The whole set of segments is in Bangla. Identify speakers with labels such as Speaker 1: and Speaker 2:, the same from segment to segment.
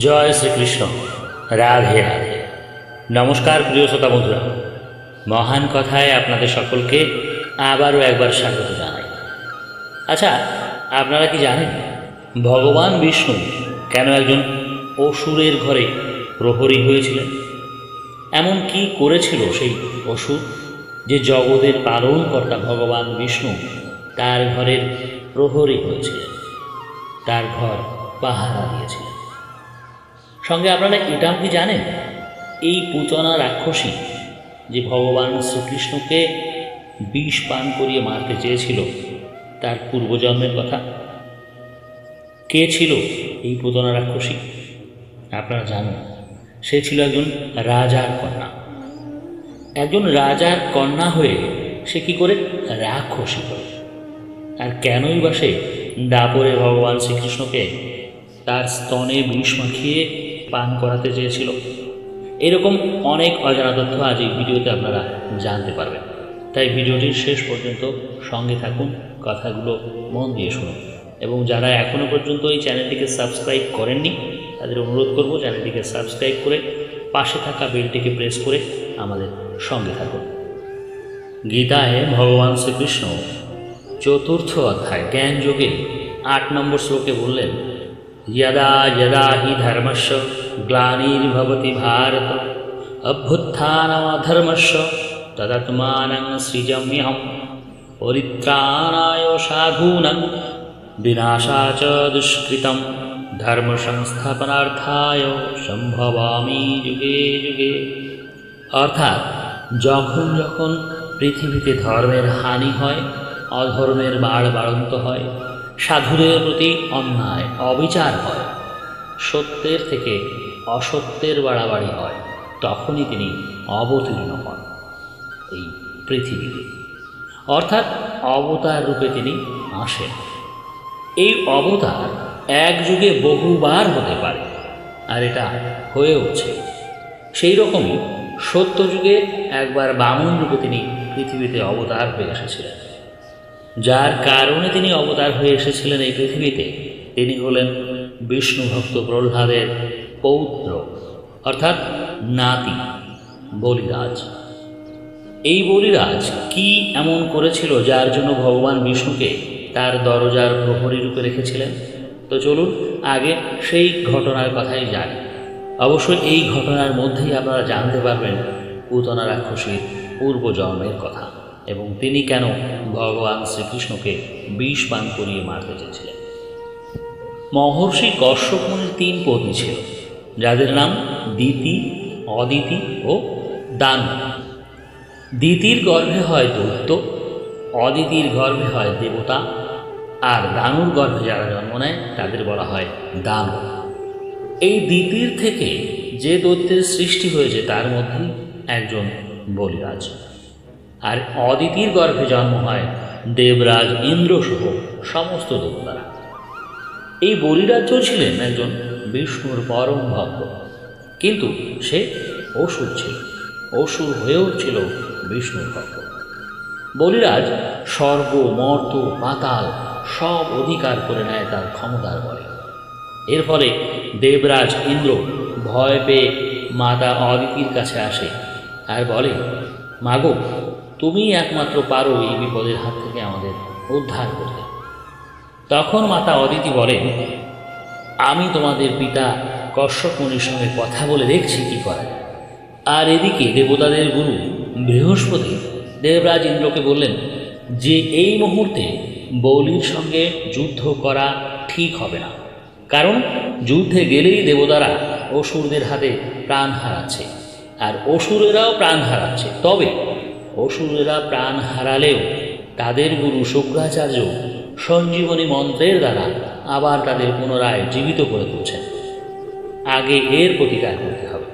Speaker 1: জয় শ্রীকৃষ্ণ। রাধে রাধে। নমস্কার প্রিয় শ্রোতা বন্ধুরা। মহান কথায় আপনাদের সকলকে আবারও একবার স্বাগত জানাই। আচ্ছা আপনারা কি জানেন ভগবান বিষ্ণু কেন একজন অসুরের ঘরে প্রহরী হয়েছিলেন? এমন কি করেছিল সেই অসুর যে জগতের পালনকর্তা ভগবান বিষ্ণু তার ঘরের প্রহরী হয়েছিলেন? তার ঘর পাহারা দিয়েছিলেন। সঙ্গে আপনারা এটাও কি জানেন? এই পুতনা রাক্ষসী যে ভগবান শ্রীকৃষ্ণকে বিষ পান করিয়ে মারতে চেয়েছিল, তার পূর্বজন্মের কথা। কে ছিল এই পুতনা রাক্ষসী? আপনারা জানেন। সে ছিল একজন রাজার কন্যা। একজন রাজার কন্যা হয়ে সে কি করে? রাক্ষসী করে আর কেনই বা সে দাপরে ভগবান শ্রীকৃষ্ণকে তার স্তনে বিষ মাখিয়ে পান করাতে চেয়েছিল। এরকম অনেক অজানা তথ্য আজ এই ভিডিওতে আপনারা জানতে পারবেন। তাই ভিডিওটির শেষ পর্যন্ত সঙ্গে থাকুন, কথাগুলো মন দিয়ে শুনুন। এবং যারা এখনও পর্যন্ত এই চ্যানেলটিকে সাবস্ক্রাইব করেননি, তাদের অনুরোধ করব চ্যানেলটিকে সাবস্ক্রাইব করে পাশে থাকা বেলটিকে প্রেস করে আমাদের সঙ্গে থাকুন। গীতায় ভগবান শ্রীকৃষ্ণ চতুর্থ অধ্যায় জ্ঞান যোগে আট নম্বর শ্লোকে বললেন, যদা যদা হি ধর্মস্য গ্লানির্ভবতি ভারত অভ্যুত্থানমধর্মস্য তদাত্মানং সৃজম্যহম পরিত্রাণায় সাধূনাং বিনাশা চ দুষ্কৃতম ধর্ম সংস্থাপনার্থায় সম্ভবামি যুগে যুগে অর্থাৎ যখন যখন পৃথিবীতে ধর্মের হানি হয়, অধর্মের বাড় বাড়ন্ত হয়, সাধুদের প্রতি অন্যায়, অবিচার হয়। সত্যের থেকে অসত্যের বাড়াবাড়ি হয়, তখনই তিনি অবতীর্ণ হন এই পৃথিবীতে। অর্থাৎ অবতার রূপে তিনি আসেন। এই অবতার এক যুগে বহুবার হতে পারে, আর এটা হয়ে উঠছে সেই রকমই সত্যযুগে একবার বামন রূপে তিনি পৃথিবীতে অবতার হয়ে এসেছিলেন। যার কারণে তিনি অবতার হয়ে এসেছিলেন এই পৃথিবীতে, তিনি হলেন বিষ্ণু ভক্ত প্রহ্লাদের পৌত্র অর্থাৎ নাতি, বলিরাজ। এই বলিরাজ কি এমন করেছিল যার জন্য ভগবান বিষ্ণুকে তার দরজার প্রহরী রূপে রেখেছিলেন? তো চলুন আগে সেই ঘটনার কথাই জানি। অবশ্যই এই ঘটনার মধ্যেই আপনারা জানতে পারবেন পুতনা রাক্ষসীর পূর্বজন্মের কথা এবং তিনি কেন ভগবান শ্রীকৃষ্ণকে বিষ পান করিয়ে মারতে চেয়েছিলেন। মহর্ষি কশ্যপ তিন পত্নী ছিল। যাদের নাম দিতি, অদিতি ও দান। দিতির গর্ভে হয় দৈত্য, অদিতির গর্ভে হয় দেবতা, আর দানুর গর্ভে যারা জন্ম নেয়, তাদের বলা হয় দানব এই দ্বিতীর থেকে যে দৈত্যের সৃষ্টি হয়েছে, তার মধ্যে একজন বলিরাজ। আর অদিতির গর্ভে জন্ম হয় দেবরাজ ইন্দ্রসহ সমস্ত দেবতারা। এই বলিরাজ্য ছিলেন একজন বিষ্ণুর পরম ভক্ত কিন্তু সে অসুর ছিল, অসুর হয়েও ছিল বিষ্ণুর ভক্ত বলিরাজ স্বর্গ, মর্ত, পাতাল সব অধিকার করে নেয় তার ক্ষমতার বলে। এর ফলে দেবরাজ ইন্দ্র ভয় পেয়ে মাতা অদিতির কাছে আসে আর বলে, মাগো, তুমি একমাত্র পারো এই বিপদের হাত থেকে আমাদের উদ্ধার করতে। তখন মাতা অদিতি বলেন আমি তোমাদের পিতা কশ্যপ মুনির সঙ্গে কথা বলে দেখছি কি করে। আর এদিকে দেবতাদের গুরু বৃহস্পতি দেবরাজ ইন্দ্রকে বললেন, যে এই মুহূর্তে বৌলির সঙ্গে যুদ্ধ করা ঠিক হবে না। কারণ যুদ্ধে গেলেই দেবতারা অসুরদের হাতে প্রাণ হারাচ্ছে, আর অসুরেরাও প্রাণ হারাচ্ছে। তবে অসুরেরা প্রাণ হারালেও তাদের গুরু শুক্রাচার্য সঞ্জীবনী মন্ত্রের দ্বারা আবার তাদের পুনরায় জীবিত করে তুলছেন। আগে এর প্রতিকার করতে হবে।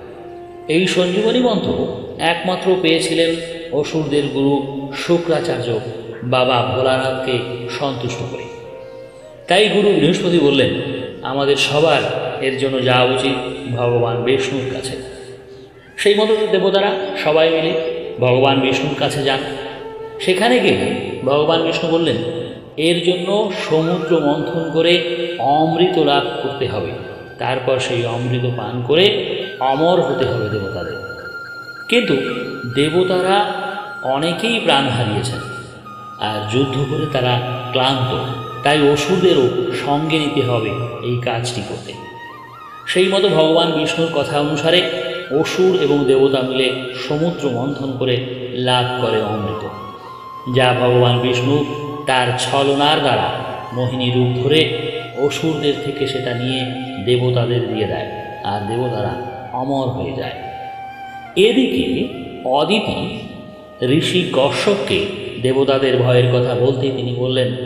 Speaker 1: এই সঞ্জীবনী মন্ত্র একমাত্র পেয়েছিলেন অসুরদের গুরু শুক্রাচার্য বাবা ভোলানাথকে সন্তুষ্ট করে। তাই গুরু বৃহস্পতি বললেন, আমাদের সবার এর জন্য যাওয়া উচিত ভগবান বিষ্ণুর কাছে। সেই মতো দেবতারা সবাই মিলে ভগবান বিষ্ণুর কাছে যান। সেখানে গিয়ে ভগবান বিষ্ণু বললেন এর জন্য সমুদ্র মন্থন করে অমৃত লাভ করতে হবে। তারপর সেই অমৃত পান করে অমর হতে হবে দেবতাদের। কিন্তু দেবতারা অনেকেই প্রাণ হারিয়েছেন আর যুদ্ধ করে তারা ক্লান্ত। তাই অসুরদেরও সঙ্গে নিতে হবে এই কাজটি করতে। সেই মতো ভগবান বিষ্ণুর কথা অনুসারে অসুর এবং দেবতা মিলে সমুদ্র মন্থন করে লাভ করে অমৃত। যা ভগবান বিষ্ণু তার ছলনার দ্বারা মোহিনী রূপ ধরে অসুরদের থেকে সেটা নিয়ে দেবতাদের দিয়ে দেয় আর দেবতারা অমর হয়ে যায়। এদিকে অদিতি ঋষি কশ্যপকে দেবতাদের ভয়ের কথা বলতে তিনি বললেন,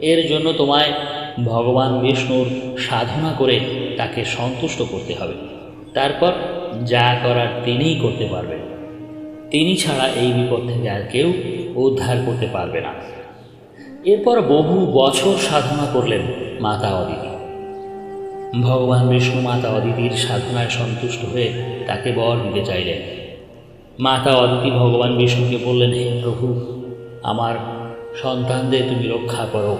Speaker 1: এর জন্য তোমায় ভগবান বিষ্ণুর সাধনা করে তাকে সন্তুষ্ট করতে হবে। তারপর যা করার তিনিই করতে পারবেন। তিনি ছাড়া এই বিপদ থেকে আর কেউ উদ্ধার করতে পারবে না। এরপর বহু বছর সাধনা করলেন মাতা অদিতি। ভগবান বিষ্ণু মাতা অদিতির সাধনায় সন্তুষ্ট হয়ে তাকে বর দিতে চাইলেন। মাতা অদিতি ভগবান বিষ্ণুকে বললেন, হে প্রভু, আমার সন্তানদের তুমি রক্ষা করো,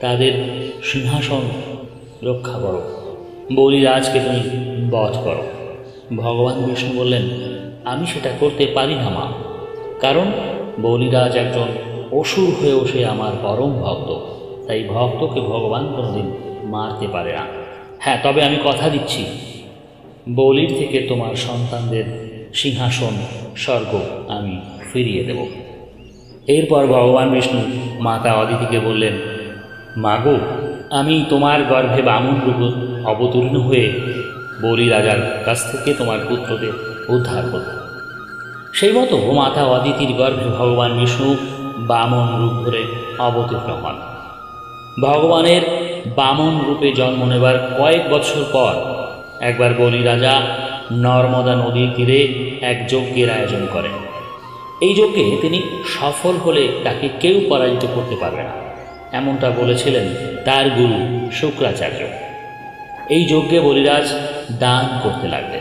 Speaker 1: তাদের সিংহাসন রক্ষা করো, বলিরাজকে তুমি বধ করো। ভগবান বিষ্ণু বললেন, আমি সেটা করতে পারি না মা, কারণ বলিরাজ একজন অসুর হয়েও সে আমার পরম ভক্ত। তাই ভক্তকে ভগবান কোনোদিন মারতে পারে না। হ্যাঁ তবে আমি কথা দিচ্ছি। বলির থেকে তোমার সন্তানদের সিংহাসন, স্বর্গ আমি ফিরিয়ে দেব। এরপর ভগবান বিষ্ণু মাতা অদিতিকে বললেন, মাগো, আমি তোমার গর্ভে বামন রূপ অবতীর্ণ হয়ে বলি রাজার কাছ থেকে তোমার পুত্রদের উদ্ধার করব। সেই মতো মাতা অদিতির গর্ভে ভগবান বিষ্ণু বামন রূপ ধরে অবতীর্ণ হন। ভগবানের বামন রূপে জন্ম নেবার কয়েক বছর পর একবার বলি রাজা নর্মদা নদীর তীরে এক যজ্ঞের আয়োজন করেন। এই যজ্ঞে তিনি সফল হলে তাকে কেউ পরাজিত করতে পারবে না। এমনটা বলেছিলেন তার গুরু শুক্রাচার্য। এই যজ্ঞে বলিরাজ দান করতে লাগলেন।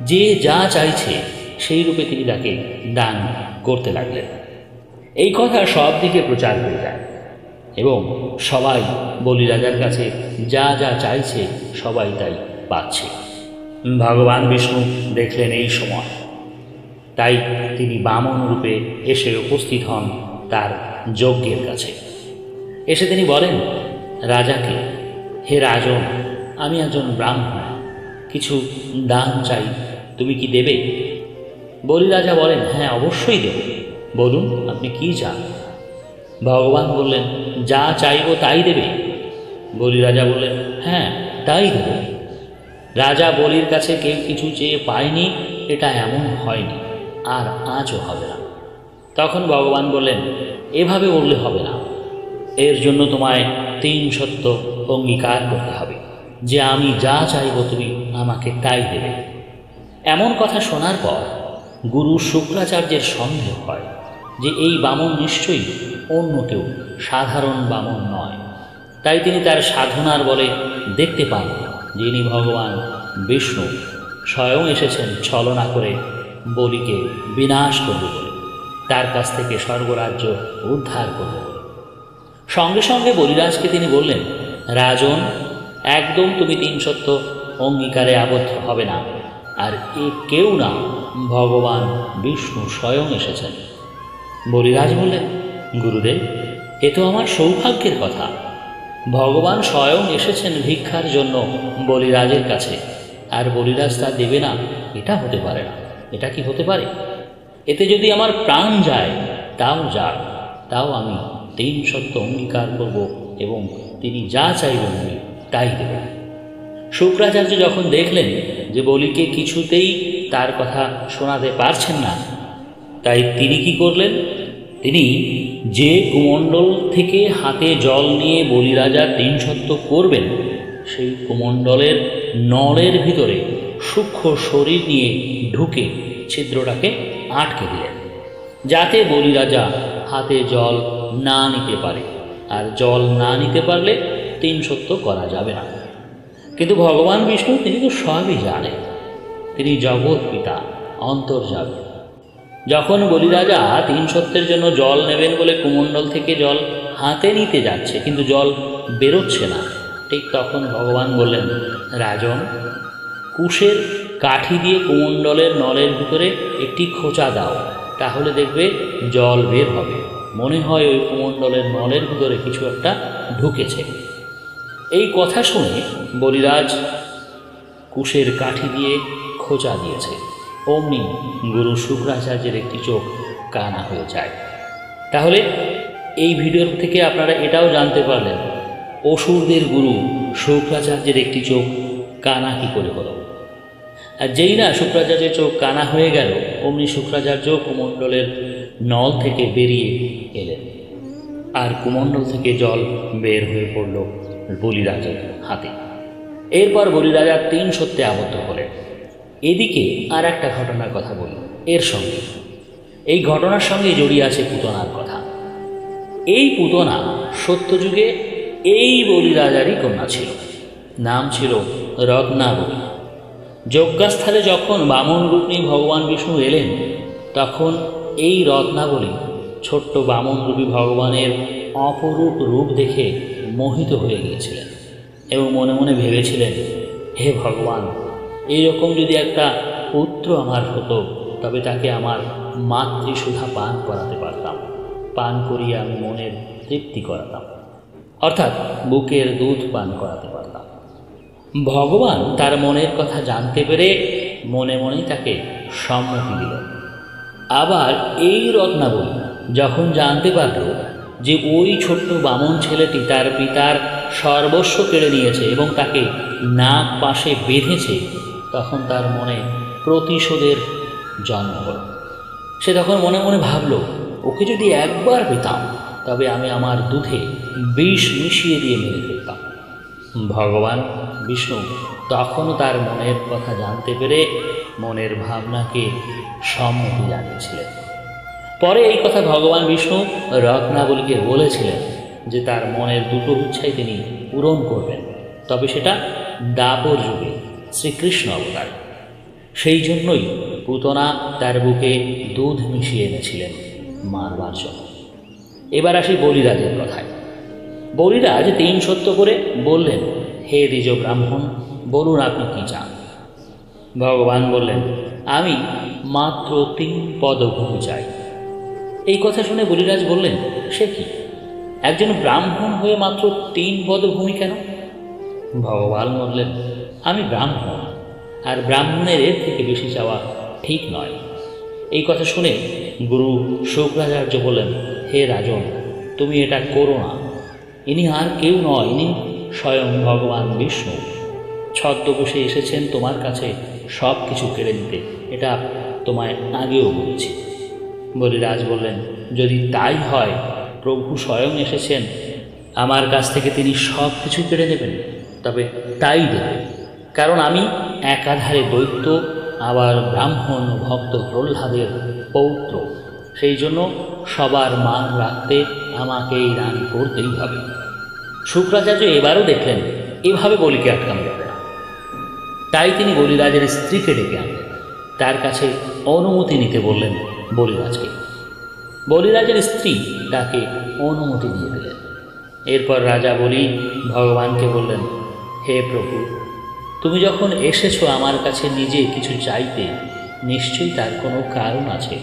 Speaker 1: যে যা চাইছে সেই রূপে তিনি তাকে দান করতে লাগলেন। এই কথা সব দিকে প্রচার হয়ে যায় এবং সবাই বলিরাজার কাছে যা যা চাইছে সবাই তাই পাচ্ছে। ভগবান বিষ্ণু দেখলেন এই সময়। তাই তিনি বামন রূপে এসে উপস্থিত হন তার যজ্ঞের কাছে। এসে তিনি বলেন, রাজাকে, হে রাজন, আমি একজন ব্রাহ্মণ, কিছু দান চাই, তুমি কি দেবে? বলি রাজা বলেন হ্যাঁ অবশ্যই দেব। বলুন, আপনি কি চান? ভগবান বললেন, যা চাইব তাই দেবে। বলি রাজা বললেন হ্যাঁ তাই দেব। রাজা বলির কাছে কেউ কিছু চেয়ে পায়নি, এটা এমন হয়নি, আর আজও হবে না। তখন ভগবান বললেন, এভাবে বললে হবে না। এর জন্য তোমায় তিন সত্য অঙ্গীকার করতে হবে। যে আমি যা চাইব তুমি আমাকে তাই দেবে। এমন কথা শোনার পর গুরু শুক্রাচার্যের সন্দেহ হয়। যে এই বামন নিশ্চয়ই অন্য কেউ, সাধারণ বামন নয়। তাই তিনি তার সাধনার বলে দেখতে পান যিনি ভগবান বিষ্ণু স্বয়ং এসেছেন ছলনা করে বলিকে বিনাশ করবে বলে, তার কাছ থেকে স্বর্গরাজ্য উদ্ধার করবে সঙ্গে সঙ্গে বলিরাজকে তিনি বললেন, রাজন, একদম তুমি তিন সত্য অঙ্গীকারে আবদ্ধ হবে না। আর এ কেউ না, ভগবান বিষ্ণু স্বয়ং এসেছেন। বলিরাজ বললেন, গুরুদেব, এ তো আমার সৌভাগ্যের কথা। ভগবান স্বয়ং এসেছেন ভিক্ষার জন্য বলিরাজের কাছে। আর বলিরাজ তা দেবে না, এটা হতে পারে না। এটা কি হতে পারে? এতে যদি আমার প্রাণ যায়, তাও যাক। তাও আমি তিন সত্য অঙ্গীকার করব এবং তিনি যা চাইবেন আমি তাই দেবেন। শুক্রাচার্য যখন দেখলেন যে বলিকে কিছুতেই তার কথা শোনাতে পারছেন না তাই তিনি কি করলেন? তিনি যে কুমণ্ডল থেকে হাতে জল নিয়ে বলিরাজা তিন সত্য করবেন, সেই কুমণ্ডলের নলের ভিতরে সূক্ষ্ম শরীর নিয়ে ঢুকে ছিদ্রটাকে আটকে দিলেন, যাতে বলিরাজা হাতে জল না নিতে পারে। আর জল না নিতে পারলে তিন সত্য করা যাবে না। কিন্তু ভগবান বিষ্ণু তিনি তো সবই জানেন। তিনি জগৎ পিতা, অন্তর্যামী। যখন বলিরাজা তিন সত্যের জন্য জল নেবেন বলে কুমণ্ডল থেকে জল হাতে নিতে যাচ্ছে, কিন্তু জল বেরোচ্ছে না। ঠিক তখন ভগবান বললেন, রাজন, কুশের কাঠি দিয়ে কুমণ্ডলের নলের ভিতরে একটি খোঁচা দাও, তাহলে দেখবে জল বের হবে। মনে হয় ওই কুমণ্ডলের নলের ভিতরে কিছু একটা ঢুকেছে। এই কথা শুনে বলিরাজ কুশের কাঠি দিয়ে খোঁচা দিয়েছে। অমনি গুরু শুক্রাচার্যের একটি চোখ কানা হয়ে যায়। তাহলে এই ভিডিওর থেকে আপনারা এটাও জানতে পারলেন, অসুরদের গুরু শুক্রাচার্যের একটি চোখ কানা কী করে হলো। আর যেই না শুক্রাচার্যের চোখ কানা হয়ে গেল, অমনি শুক্রাচার্য কুমণ্ডলের নল থেকে বেরিয়ে এলেন। আর কুমণ্ডল থেকে জল বের হয়ে পড়ল বলিরাজের হাতে। এরপর বলিরাজা তিন সত্যে আবদ্ধ হলেন। এদিকে আর একটা ঘটনার কথা বলি, এর সঙ্গে। এই ঘটনার সঙ্গে জড়িয়ে আছে পুতনার কথা। এই পুতনা সত্যযুগে এই বলিরাজারই কন্যা ছিল। নাম ছিল রত্নাবলী। যজ্ঞাস্থলে যখন বামন রূপ নিয়ে ভগবান বিষ্ণু এলেন, তখন এই রত্নাবলী ছোট্ট বামন রূপী ভগবানের অপরূপ রূপ দেখে মোহিত হয়ে গিয়েছিলেন এবং মনে মনে ভেবেছিলেন, হে ভগবান এইরকম যদি একটা পুত্র আমার হতো, তবে তাকে আমার মাতৃসুধা পান করাতে পারতাম। পান করিয়ে আমি মনের তৃপ্তি করাতাম। অর্থাৎ বুকের দুধ পান করাতে পারতাম। ভগবান তার মনের কথা জানতে পেরে মনে মনেই তাকে সম্মতি দিলেন আবার এই রত্নাবলী যখন জানতে পারল যে ওই ছোট্ট বামন ছেলেটি তার পিতার সর্বস্ব কেড়ে নিয়েছে এবং তাকে নাক পাশে বেঁধেছে তখন তার মনে প্রতিশোধের জন্ম হল। সে তখন মনে মনে ভাবল, ওকে যদি একবার পেতাম, তবে আমি আমার দুধে বিষ মিশিয়ে দিয়ে মেরে ফেলতাম। ভগবান বিষ্ণু তখনও তার মনের কথা জানতে পেরে মনের ভাবনাকে সম্মতি জানিয়েছিলেন। পরে এই কথা ভগবান বিষ্ণু রত্নাবলীকে বলেছিলেন যে তার মনের দুটো ইচ্ছাই তিনি পূরণ করবেন। তবে সেটা দাপর যুগে শ্রীকৃষ্ণ অবতার। সেই জন্যই পুতনা তার বুকে দুধ মিশিয়ে এনেছিলেন মারবার জন্য এবার আসি বলিরাজের কথায়। বলিরাজ তিন সত্য করে বললেন, হে দ্বিজ ব্রাহ্মণ, বলুন আপনি কি চান? ভগবান বললেন, আমি মাত্র তিন পদভূমি চাই। এই কথা শুনে বলিরাজ বললেন, সে কি? একজন ব্রাহ্মণ হয়ে মাত্র তিন পদভূমি কেন? ভগবান বললেন আমি ব্রাহ্মণ, আর ব্রাহ্মণের এর থেকে বেশি চাওয়া ঠিক নয়। এই কথা শুনে গুরু শুক্রাচার্য বললেন, হে রাজন, তুমি এটা করো না। ইনি আর কেউ নয়, ইনি স্বয়ং ভগবান বিষ্ণু। ছদ্মবেশে এসেছেন তোমার কাছে সব কিছু কেড়ে নিতে। এটা তোমায় আগেও বলেছি। বলিরাজ বললেন, যদি তাই হয়, প্রভু স্বয়ং এসেছেন, আমার কাছ থেকে তিনি সব কিছু কেড়ে নেবেন। তবে তাই দেবেন কারণ আমি একাধারে দৈত্য, আবার ব্রাহ্মণ ভক্ত প্রহ্লাদের পৌত্র। সেই জন্য সবার মান রাখতে আমাকে এই দান করতেই হবে। শুক্রাচার্য এবারও দেখলেন, এভাবে বলিকে আটকানো যাবে না। তাই তিনি বলিরাজের স্ত্রীকে ডেকে আনলেন। তার কাছে অনুমতি নিতে বললেন বলিরাজকে। বলিরাজের স্ত্রী তাকে অনুমতি দিয়ে দিলেন। এরপর রাজা বলি ভগবানকে বললেন, হে প্রভু তুমি যখন এসেছ আমার কাছে নিজে কিছু চাইতে, নিশ্চয়ই তার কোনো কারণ আছে।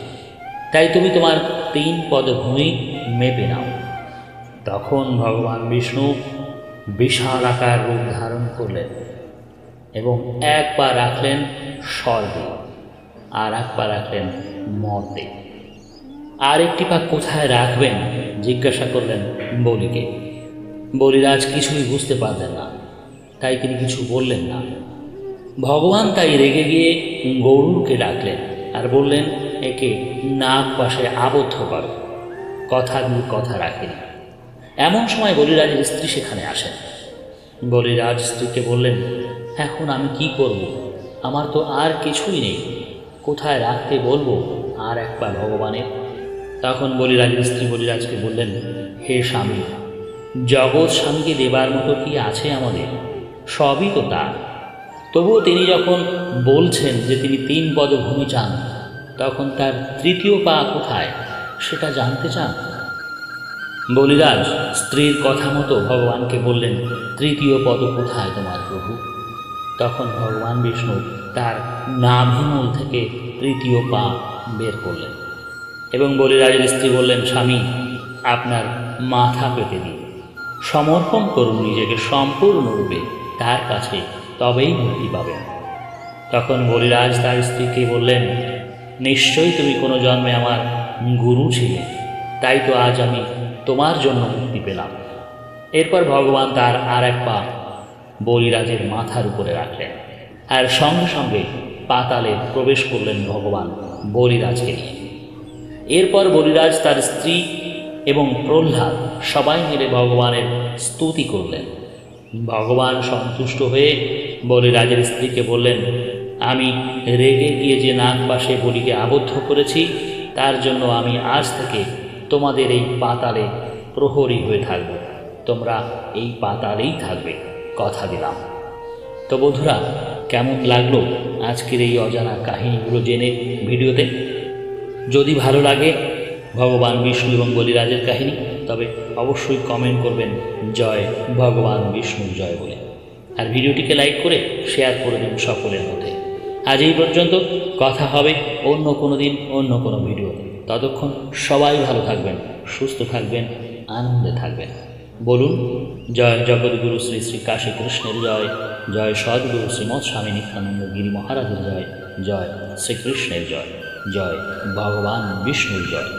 Speaker 1: তাই তুমি তোমার তিন পদভূমি মেপে নাও। তখন ভগবান বিষ্ণু বিশাল আকার রূপ ধারণ করলেন এবং এক পা রাখলেন স্বর্গে আর এক পা রাখলেন মর্তে। আর একটি পা কোথায় রাখবেন? জিজ্ঞাসা করলেন বলিকে। বলিরাজ কিছুই বুঝতে পারলেন না। তাই তিনি কিছু বললেন না। ভগবান তাই রেগে গিয়ে গরুরকে ডাকলেন আর বললেন, একে নাক পাশে আবদ্ধ করো। কথা দিয়ে কথা রাখেনি এমন সময় বলিরাজের স্ত্রী সেখানে আসেন। বলিরাজ স্ত্রীকে বললেন, এখন আমি কি করব? আমার তো আর কিছুই নেই। কোথায় রাখতে বলব? আর একবার ভগবানের তখন বলিরাজের স্ত্রী বলিরাজকে বললেন, হে স্বামী, জগৎ স্বামীকে দেবার মতো কি আছে আমাদের? সবই তো তার। তবুও তিনি যখন বলছেন যে তিনি তিন পদভূমি চান, তখন তার তৃতীয় পা কোথায় সেটা জানতে চান? বলিরাজ, স্ত্রীর কথা মতো ভগবানকে বললেন, তৃতীয় পদ কোথায় তোমার প্রভু? তখন ভগবান বিষ্ণু তার নাভিমূল থেকে তৃতীয় পা বের করলেন এবং বলিরাজের স্ত্রী বললেন, স্বামী, আপনার মাথা পেতে দিন। সমর্পণ করুন নিজেকে সম্পূর্ণরূপে। তার কাছে তবেই মুক্তি পাবেন। তখন বলিরাজ তার স্ত্রীকে বললেন, নিশ্চয়ই তুমি কোনো জন্মে আমার গুরু ছিলে, তাই তো আজ আমি তোমার জন্য মুক্তি পেলাম। এরপর ভগবান তার আর এক পা বলিরাজের মাথার উপরে রাখলেন আর সঙ্গে সঙ্গে পাতালে প্রবেশ করলেন ভগবান বলিরাজকে নিয়ে। এরপর বলিরাজ তার স্ত্রী এবং প্রহ্লাদ সবাই মিলে ভগবানের স্তুতি করলেন। ভগবান সন্তুষ্ট হয়ে বলিরাজের স্ত্রীকে বললেন, আমি রেগে গিয়ে যে নাক পাশে বলিকে আবদ্ধ করেছি, তার জন্য আমি আজ থেকে তোমাদের এই পাতালে প্রহরী হয়ে থাকব। তোমরা এই পাতালেই থাকবে। কথা দিলাম। তো বন্ধুরা, কেমন লাগল আজকের এই অজানা কাহিনীগুলো জেনে ভিডিওতে? যদি ভালো লাগে, ভগবান বিষ্ণু এবং বলিরাজের কাহিনী তবে অবশ্যই কমেন্ট করবেন। জয় ভগবান বিষ্ণুর জয় বলে। আর ভিডিওটিকে লাইক করে শেয়ার করে দিন সকলের মধ্যে। আজ এই পর্যন্ত, কথা হবে অন্য কোনো দিন, অন্য কোনো ভিডিওতে। ততক্ষণ সবাই ভালো থাকবেন, সুস্থ থাকবেন, আনন্দে থাকবেন। বলুন, জয় জগৎগুরু শ্রী শ্রী কাশী কৃষ্ণের জয় জয় সদ্গুরু শ্রীমৎ স্বামী নিত্যানন্দ গিরি মহারাজের জয় জয় শ্রীকৃষ্ণের জয় জয় ভগবান বিষ্ণুর জয়।